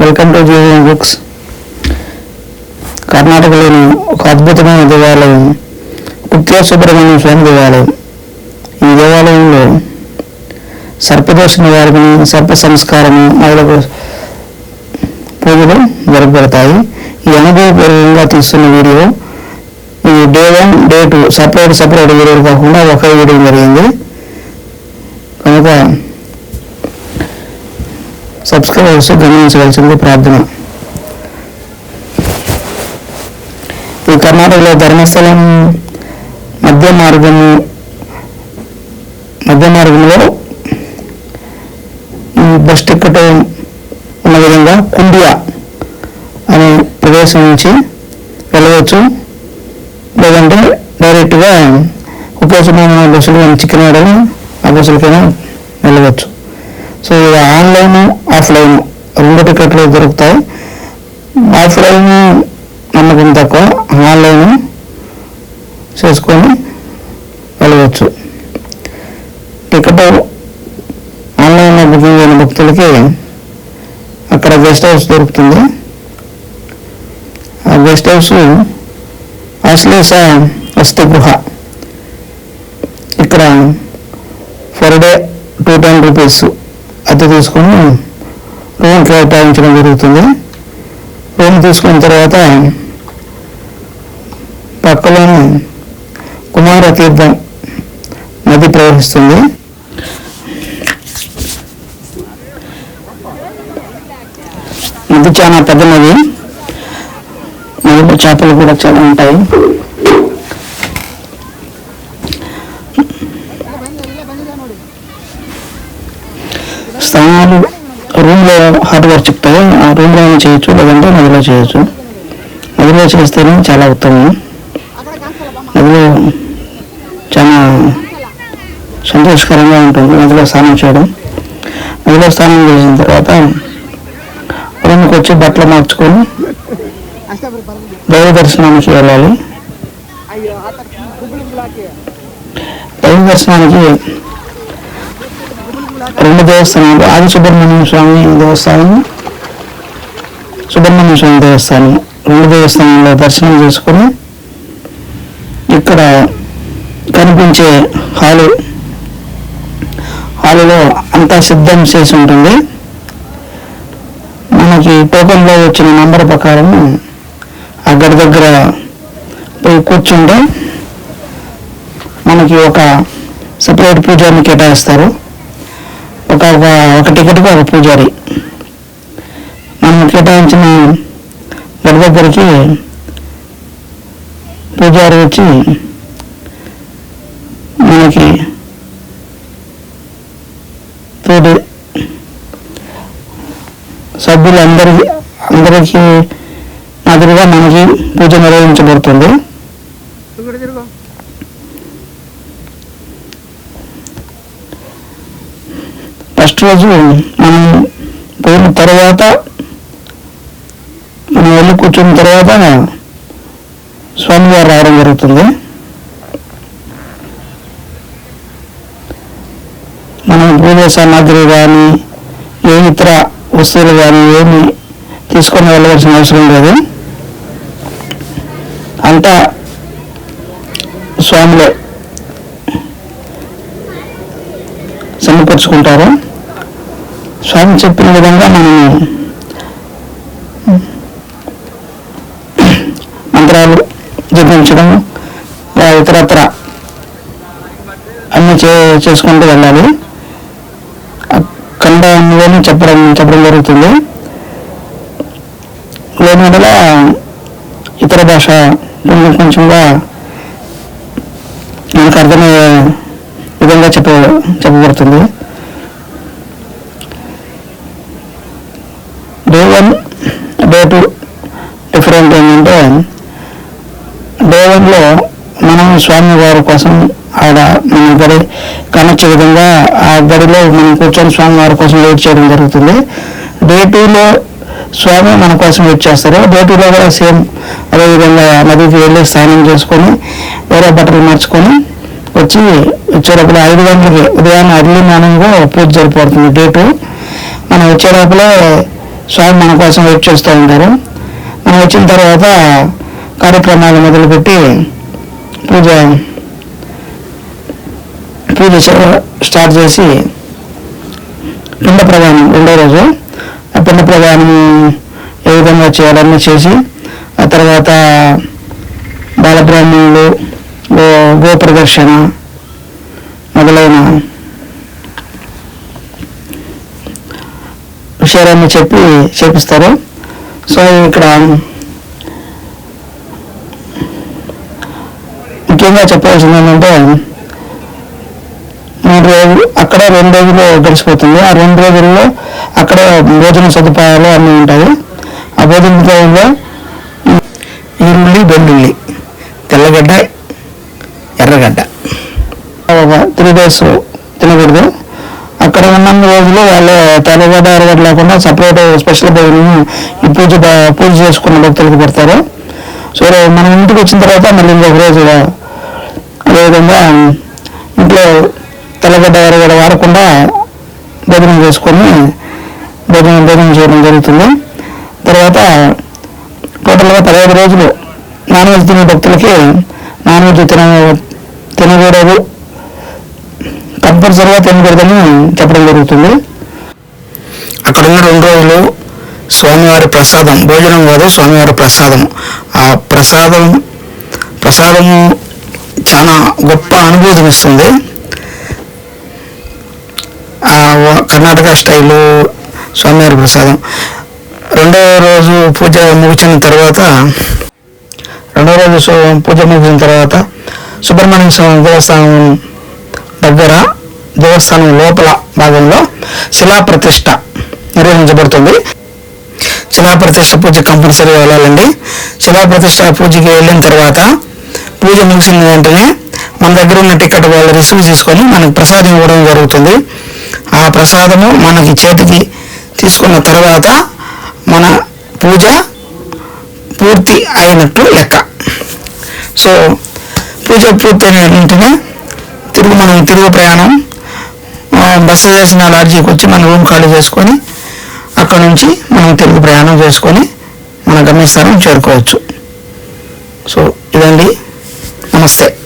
Welcome to Jeevan books. కర్ణాటకలోని ఒక అద్భుతమైన దేవాలయం కుత్య సుబ్రహ్మణ్య స్వామి దేవాలయం. ఈ దేవాలయంలో సర్పదోష నివారణ సర్ప సంస్కారము మొదలగు పూజలు జరగబడతాయి. ఈ అనుభవపూర్వకంగా తీస్తున్న వీడియో ఈ day one day two separate separate వీడియోలు కాకుండా ఒకే వీడియో జరిగింది. సబ్స్క్రైబర్స్ గమనించవలసింది ప్రార్థన. ఈ కర్ణాటకలో ధర్మస్థలం మధ్య మార్గము మధ్య మార్గంలో బస్ టికెట్ ఉన్న విధంగా కుండియా అనే ప్రదేశం నుంచి వెళ్ళవచ్చు. లేదంటే డైరెక్ట్గా ఉపయోగమైన బస్సులు చికెన్ చిక్కనాడని ఆ బస్సులకైనా వెళ్ళవచ్చు. సో ఇది ఆన్లైన్ ఆఫ్లైన్ రెండు టికెట్లు దొరుకుతాయి. ఆఫ్లైన్ నమ్మకం తక్కువ ఆన్లైన్ చేసుకొని వెళ్ళవచ్చు. టికెట్ ఆన్లైన్లో బుకింగ్ అయిన భక్తులకి అక్కడ గెస్ట్ హౌస్ దొరుకుతుంది. ఆ గెస్ట్ హౌస్ ఆశ్లేష వస్తు గృహ. ఇక్కడ per day two ten rupees అద్దె తీసుకొని రూమ్ కేటాయించడం జరుగుతుంది. రూమ్ తీసుకున్న తర్వాత పక్కలోనే కుమార తీర్థం నది ప్రవహిస్తుంది. నది చాలా పెద్ద నది నదిలో చేపలు కూడా చాలా ఉంటాయి. హార్డ్వేర్ వర్క్ చెప్తాయి ఆ రూమ్లో చేయొచ్చు లేదంటే నదిలో చేయొచ్చు. నదిలో చేస్తేనే చాలా ఉత్తమం. నదిలో చాలా సంతోషకరంగా ఉంటుంది నదిలో స్నానం చేయడం. నదిలో స్నానం చేసిన తర్వాత రూమ్కి వచ్చి బట్టలు మార్చుకొని దైవ దర్శనానికి వెళ్ళాలి. దైవ దర్శనానికి రెండు దేవస్థానాలు ఆది సుబ్రహ్మణ్య స్వామి దేవస్థానం సుబ్రహ్మణ్య స్వామి దేవస్థానం రెండు దేవస్థానంలో దర్శనం చేసుకొని ఇక్కడ కనిపించే హాలు హాలులో అంతా సిద్ధం చేసి ఉంటుంది. మనకి టోకన్లో వచ్చిన నంబర్ ప్రకారం ఆ దగ్గర పోయి కూర్చుంటే మనకి ఒక సపరేట్ పూజారిని కేటాయిస్తారు. ఒక ఒక- టికెట్కి ఒక పూజారి. మనం కేటాయించిన గడి దగ్గరికి పూజారి వచ్చి మనకి తోటి సభ్యులందరికీ అందరికీ మాదిరిగా మనకి పూజ నిర్వహించబడుతుంది. ఫస్ట్ రోజు మనం పోయిన తర్వాత మనం వెళ్ళి కూర్చున్న తర్వాత స్వామివారు రావడం జరుగుతుంది. మనం పూజ సామాగ్రి కానీ ఏ ఇతర వస్తువులు కానీ ఏమి తీసుకొని వెళ్ళవలసిన అవసరం లేదు. అంతా స్వామిలో సమకూర్చుకుంటారు. స్వామి చెప్పిన విధంగా మనము మంత్రాలు జపించడం ఇతరత్ర అన్ని చే చేసుకుంటూ వెళ్ళాలి. ఖండంలోని చెప్పడం చెప్పడం జరుగుతుంది. లేని వల్ల ఇతర భాష కొంచెంగా మనకు అర్థమయ్యే విధంగా చెప్ప చెప్పబడుతుంది. Day one day two different ఏంటంటే డే వన్లో మనం స్వామి వారి కోసం ఆడ మన గడి కనొచ్చే విధంగా ఆ గడిలో మనం కూర్చొని స్వామి వారి కోసం వెయిట్ చేయడం జరుగుతుంది. డే టూలో స్వామి మన కోసం వెయిట్ చేస్తారు. డే టూలో కూడా సేమ్ అదేవిధంగా నదికి వెళ్ళి స్నానం చేసుకొని వేరే బట్టలు మార్చుకొని వచ్చి వచ్చేటప్పుడు ఐదు గంటలకి ఉదయాన్నే అర్లీ మార్నింగ్ పూజ జరిపోతుంది డే టూ మనం వచ్చేటప్పుడు స్వామి మన కోసం వెయిట్ చేస్తూ ఉంటారు. మనం వచ్చిన తర్వాత కార్యక్రమాలు మొదలుపెట్టి పూజ పూజ స్టార్ట్ చేసి పిండ ప్రధానం రెండో రోజు. ఆ పిండ ప్రధానం ఏ విధంగా చేయాలన్నీ చేసి ఆ తర్వాత బాలబ్రాహ్మణులు గో గో విషయాలన్నీ చెప్పి చేపిస్తారు. సో ఇక్కడ ముఖ్యంగా చెప్పాల్సింది ఏంటంటే మూడు రోజులు అక్కడ రెండు రోజులు గడిచిపోతుంది. ఆ రెండు రోజుల్లో అక్కడ భోజన సదుపాయాలు అన్నీ ఉంటాయి. ఆ భోజన సదుపాయంలో ఈరుల్లి వెల్లుల్లి తెల్లగడ్డ ఎర్రగడ్డ. ఒక త్రీ డేస్ ఉన్న రోజులు వాళ్ళు తెల్లగడ్డ ఎర్రగడ్డ లేకుండా సపరేట్ స్పెషల్ భోజనం ఈ పూజ పూజ చేసుకున్న భక్తులకు పెడతారు సో మనం ఇంటికి వచ్చిన తర్వాత మళ్ళీ ఇంకొక రోజు అదేవిధంగా ఇంట్లో తెల్లగడ్డ ఎర్రగడ్డ వాడకుండా భోజనం చేసుకొని భోజనం భోజనం చేయడం జరుగుతుంది. తర్వాత టోటల్గా పదహైదు రోజులు నాన్ వెజ్ తినే భక్తులకి నాన్ వెజ్ తిన తినకూడదు. కంపల్సరీగా తినకూడదని చెప్పడం జరుగుతుంది. అక్కడ ఉన్న రెండు రోజులు స్వామివారి ప్రసాదం భోజనం కాదు స్వామివారి ప్రసాదం. ఆ ప్రసాదం ప్రసాదము చాలా గొప్ప అనుభూతిని ఇస్తుంది. కర్ణాటక స్టైలు స్వామివారి ప్రసాదం. రెండో రోజు పూజ ముగిసిన తర్వాత రెండో రోజు పూజ ముగిసిన తర్వాత సుబ్రహ్మణ్య స్వామి దేవస్థానం దగ్గర దేవస్థానం లోపల భాగంలో శిలా ప్రతిష్ట నిర్వహించబడుతుంది. శిలా ప్రతిష్ట పూజ కంపల్సరీ వెళ్ళాలండి. శిలా ప్రతిష్ట పూజకి వెళ్ళిన తర్వాత పూజ ముగిసిన వెంటనే మన దగ్గర ఉన్న టికెట్ వాళ్ళు రిసీవ్ చేసుకొని మనకు ప్రసాదం ఇవ్వడం జరుగుతుంది. ఆ ప్రసాదము మనకి చేతికి తీసుకున్న తర్వాత మన పూజ పూర్తి అయినట్టు లెక్క. సో పూజ పూర్తయిన వెంటనే తిరుగు ప్రయాణం బస్సు చేసిన లాడ్జీకి వచ్చి మన రూమ్ ఖాళీ చేసుకొని అక్కడ నుంచి మనం తిరుగు ప్రయాణం చేసుకొని మన గమ్యస్థానం చేరుకోవచ్చు. సో ఇదండి. నమస్తే.